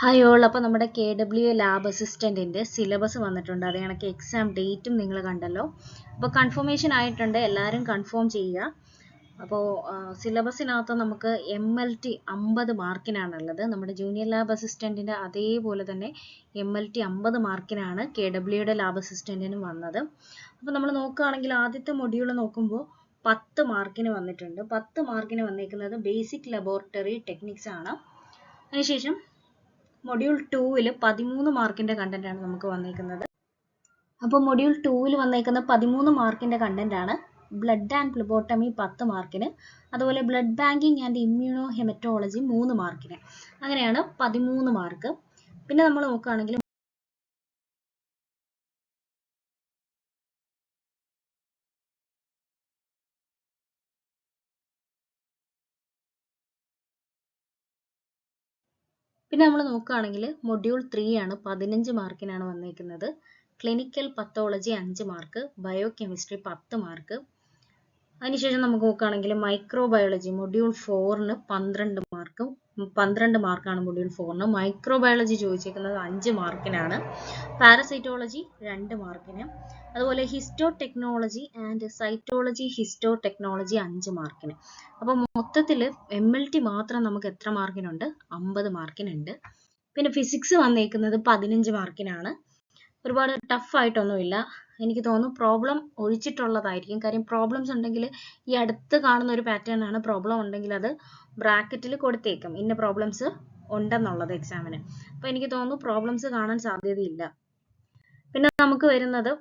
Hi all അപ്പോൾ നമ്മുടെ K W lab അസിസ്റ്റന്റിന്റെ സിലബസ് വന്നിട്ടുണ്ട്. അത് കണക്ക് എക്സാം ഡേറ്റും നിങ്ങൾ കണ്ടല്ലോ. അപ്പോൾ കൺഫർമേഷൻ ആയിട്ടുണ്ട്. എല്ലാവരും കൺഫേം ചെയ്യുക. അപ്പോൾ സിലബസിനകത്ത് നമുക്ക് എം എൽ ടി അമ്പത് മാർക്കിനാണുള്ളത്. നമ്മുടെ ജൂനിയർ ലാബ് അസിസ്റ്റന്റിന്റെ അതേപോലെ തന്നെ എം എൽ ടി അമ്പത് മാർക്കിനാണ് കെ ഡബ്ല്യുയുടെ ലാബ് അസിസ്റ്റന്റിനും വന്നത്. അപ്പോൾ നമ്മൾ നോക്കുകയാണെങ്കിൽ ആദ്യത്തെ മൊഡ്യൂൾ നോക്കുമ്പോൾ പത്ത് മാർക്കിന് വന്നിട്ടുണ്ട്. പത്ത് മാർക്കിന് വന്നിരിക്കുന്നത് ബേസിക് ലബോറട്ടറി ടെക്നിക്സ് ആണ്. അതിനുശേഷം മൊഡ്യൂൾ ടൂവിൽ പതിമൂന്ന് മാർക്കിന്റെ കണ്ടന്റാണ് നമുക്ക് വന്നേക്കുന്നത്. അപ്പോൾ മൊഡ്യൂൾ ടൂവിൽ വന്നേക്കുന്ന പതിമൂന്ന് മാർക്കിന്റെ കണ്ടന്റാണ് ബ്ലഡ് ആൻഡ് പ്ലിബോട്ടമി പത്ത് മാർക്കിന് അതുപോലെ blood banking and immuno hematology മൂന്ന് മാർക്കിന് അങ്ങനെയാണ് പതിമൂന്ന് മാർക്ക് പിന്നെ നമ്മൾ നോക്കുകയാണെങ്കിൽ പിന്നെ നമ്മൾ നോക്കുകയാണെങ്കിൽ മൊഡ്യൂൾ ത്രീ ആണ് പതിനഞ്ച് മാർക്കിനാണ് വന്നിരിക്കുന്നത് ക്ലിനിക്കൽ പത്തോളജി അഞ്ച് മാർക്ക് ബയോ കെമിസ്ട്രി പത്ത് മാർക്ക് അതിനുശേഷം നമുക്ക് നോക്കുകയാണെങ്കിൽ മൈക്രോ ബയോളജി മൊഡ്യൂൾ ഫോറിന് പന്ത്രണ്ട് മാർക്കും പന്ത്രണ്ട് മാർക്കാണ് മൊഡ്യൂൾ ഫോറിന് മൈക്രോബയോളജി ചോദിച്ചേക്കുന്നത് അഞ്ച് മാർക്കിനാണ്. പാരസൈറ്റോളജി രണ്ട് മാർക്കിന്. അതുപോലെ histotechnology and cytology histotechnology അഞ്ച് മാർക്കിന്. അപ്പോൾ മൊത്തത്തിൽ എം എൽ ടി മാത്രം നമുക്ക് എത്ര മാർക്കിനുണ്ട്? അമ്പത് മാർക്കിനുണ്ട്. പിന്നെ ഫിസിക്സ് വന്നേക്കുന്നത് പതിനഞ്ച് മാർക്കിനാണ്. ഒരുപാട് ടഫ് ആയിട്ടൊന്നുമില്ല. എനിക്ക് തോന്നുന്നു പ്രോബ്ലം ഒഴിച്ചിട്ടുള്ളതായിരിക്കും. കാര്യം പ്രോബ്ലംസ് ഉണ്ടെങ്കിൽ ഈ അടുത്ത് കാണുന്ന ഒരു പാറ്റേൺ ആണ് പ്രോബ്ലം ഉണ്ടെങ്കിൽ അത് ബ്രാക്കറ്റിൽ കൊടുത്തേക്കും. ഇന്ന പ്രോബ്ലംസ് ഉണ്ടെന്നുള്ളത് എക്സാമിന് അപ്പോൾ എനിക്ക് തോന്നുന്നു പ്രോബ്ലംസ് കാണാൻ സാധ്യതയില്ല. പിന്നെ നമുക്ക് വരുന്നത്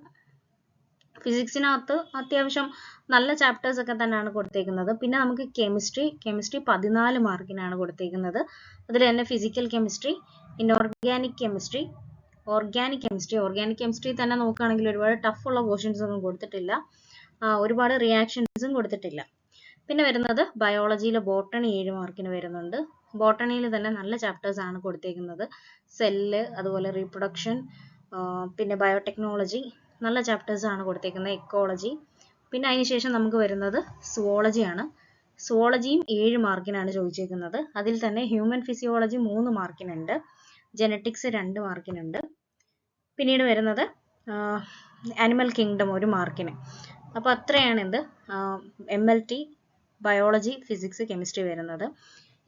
ഫിസിക്സിനകത്ത് അത്യാവശ്യം നല്ല ചാപ്റ്റേഴ്സ് ഒക്കെ തന്നെയാണ് കൊടുത്തേക്കുന്നത്. പിന്നെ നമുക്ക് കെമിസ്ട്രി കെമിസ്ട്രി പതിനാല് മാർക്കിനാണ് കൊടുത്തേക്കുന്നത്. അതിൽ തന്നെ physical chemistry inorganic chemistry organic chemistry organic chemistry തന്നെ നോക്കുകയാണെങ്കിൽ ഒരുപാട് ടഫ് ഉള്ള പോർഷൻസ് ഒന്നും കൊടുത്തിട്ടില്ല. ഒരുപാട് റിയാക്ഷൻസും കൊടുത്തിട്ടില്ല. പിന്നെ വരുന്നത് ബയോളജിയിലെ ബോട്ടണി ഏഴ് മാർക്കിന് വരുന്നുണ്ട്. ബോട്ടണിയിൽ തന്നെ നല്ല ചാപ്റ്റേഴ്സ് ആണ് കൊടുത്തേക്കുന്നത്. സെല്ല് അതുപോലെ റീപ്രൊഡക്ഷൻ പിന്നെ ബയോടെക്നോളജി നല്ല ചാപ്റ്റേഴ്സ് ആണ് കൊടുത്തേക്കുന്നത്. എക്കോളജി പിന്നെ അതിനുശേഷം നമുക്ക് വരുന്നത് സുവോളജി ആണ്. സുവോളജിയും ഏഴ് മാർക്കിനാണ് ചോദിച്ചേക്കുന്നത്. അതിൽ തന്നെ ഹ്യൂമൻ ഫിസിയോളജി മൂന്ന് മാർക്കിനുണ്ട് ജനറ്റിക്സ് രണ്ട് മാർക്കിനുണ്ട് പിന്നീട് വരുന്നത് ആനിമൽ കിങ്ഡം ഒരു മാർക്കിന്. അപ്പോൾ അത്രയാണ് എന്ത് M L T biology physics chemistry വരുന്നത്.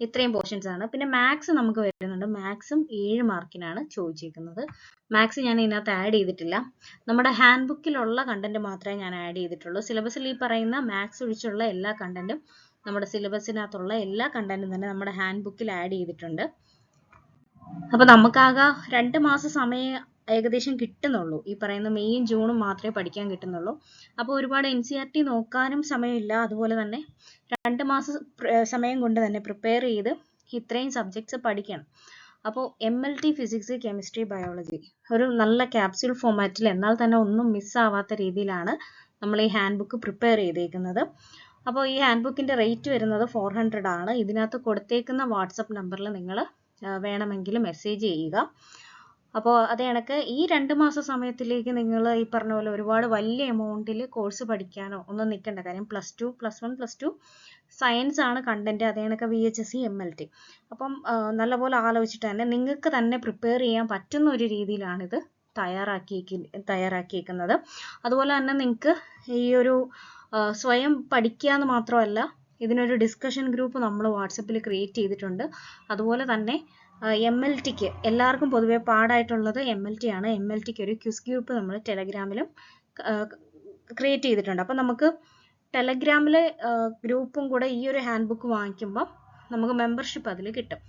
ഇത്രയും പോർഷൻസ് ആണ്. പിന്നെ മാത്സ് നമുക്ക് വരുന്നുണ്ട്. മാത്സും ഏഴ് മാർക്കിനാണ് ചോദിച്ചിരിക്കുന്നത്. മാത്സ് ഞാൻ ഇതിനകത്ത് ആഡ് ചെയ്തിട്ടില്ല. നമ്മുടെ ഹാൻഡ് ബുക്കിലുള്ള കണ്ടന്റ് മാത്രമേ ഞാൻ ആഡ് ചെയ്തിട്ടുള്ളൂ. സിലബസിൽ ഈ പറയുന്ന മാത്സ് ഒഴിച്ചുള്ള എല്ലാ കണ്ടന്റും നമ്മുടെ സിലബസിനകത്തുള്ള എല്ലാ കണ്ടന്റും തന്നെ നമ്മുടെ ഹാൻഡ് ബുക്കിൽ ആഡ് ചെയ്തിട്ടുണ്ട്. അപ്പൊ നമുക്കാകെ രണ്ട് മാസം സമയം ഏകദേശം കിട്ടുന്നുള്ളൂ. ഈ പറയുന്ന മെയ്യും ജൂണും മാത്രമേ പഠിക്കാൻ കിട്ടുന്നുള്ളൂ. അപ്പോൾ ഒരുപാട് എൻ സി ആർ ടി നോക്കാനും സമയമില്ല. അതുപോലെ തന്നെ രണ്ട് മാസം സമയം കൊണ്ട് തന്നെ പ്രിപ്പയർ ചെയ്ത് ഇത്രയും സബ്ജക്ട്സ് പഠിക്കണം. അപ്പോൾ M L T physics chemistry biology ഒരു നല്ല ക്യാപ്സ്യൂൾ ഫോമാറ്റിൽ എന്നാൽ തന്നെ ഒന്നും മിസ്സാവാത്ത രീതിയിലാണ് നമ്മൾ ഈ ഹാൻഡ് ബുക്ക് പ്രിപ്പയർ ചെയ്തേക്കുന്നത്. അപ്പോൾ ഈ ഹാൻഡ് ബുക്കിന്റെ റേറ്റ് വരുന്നത് ഫോർ ഹൺഡ്രഡ് ആണ്. ഇതിനകത്ത് കൊടുത്തേക്കുന്ന വാട്സപ്പ് നമ്പറിൽ നിങ്ങൾ വേണമെങ്കിൽ മെസ്സേജ് ചെയ്യുക. അപ്പോൾ അത് കണക്ക് ഈ രണ്ട് മാസ സമയത്തിലേക്ക് നിങ്ങൾ ഈ പറഞ്ഞ പോലെ ഒരുപാട് വലിയ എമൗണ്ടിൽ കോഴ്സ് പഠിക്കാനോ ഒന്നും നിൽക്കേണ്ട കാര്യം plus two plus one plus two science ആണ് കണ്ടന്റ്. അതേ കണക്ക് V H S C M L T അപ്പം നല്ലപോലെ ആലോചിച്ചിട്ട് തന്നെ നിങ്ങൾക്ക് തന്നെ പ്രിപ്പയർ ചെയ്യാൻ പറ്റുന്ന ഒരു രീതിയിലാണിത് തയ്യാറാക്കിയേക്കി തയ്യാറാക്കിയിരിക്കുന്നത് അതുപോലെ തന്നെ നിങ്ങൾക്ക് ഈ ഒരു സ്വയം പഠിക്കുക എന്ന് മാത്രമല്ല ഇതിനൊരു ഡിസ്കഷൻ ഗ്രൂപ്പ് നമ്മൾ വാട്സപ്പിൽ ക്രിയേറ്റ് ചെയ്തിട്ടുണ്ട്. അതുപോലെ തന്നെ എം എൽ ടിക്ക് എല്ലാവർക്കും പൊതുവെ പാടായിട്ടുള്ളത് എം എൽ ടി ആണ്. എം എൽ ടിക്ക് ഒരു ക്വിസ് ഗ്രൂപ്പ് നമ്മൾ ടെലഗ്രാമിലും ക്രിയേറ്റ് ചെയ്തിട്ടുണ്ട്. അപ്പം നമുക്ക് ടെലഗ്രാമിലെ ഗ്രൂപ്പും കൂടെ ഈ ഒരു ഹാൻഡ് ബുക്ക് വാങ്ങിക്കുമ്പോൾ നമുക്ക് മെമ്പർഷിപ്പ് അതിൽ കിട്ടും.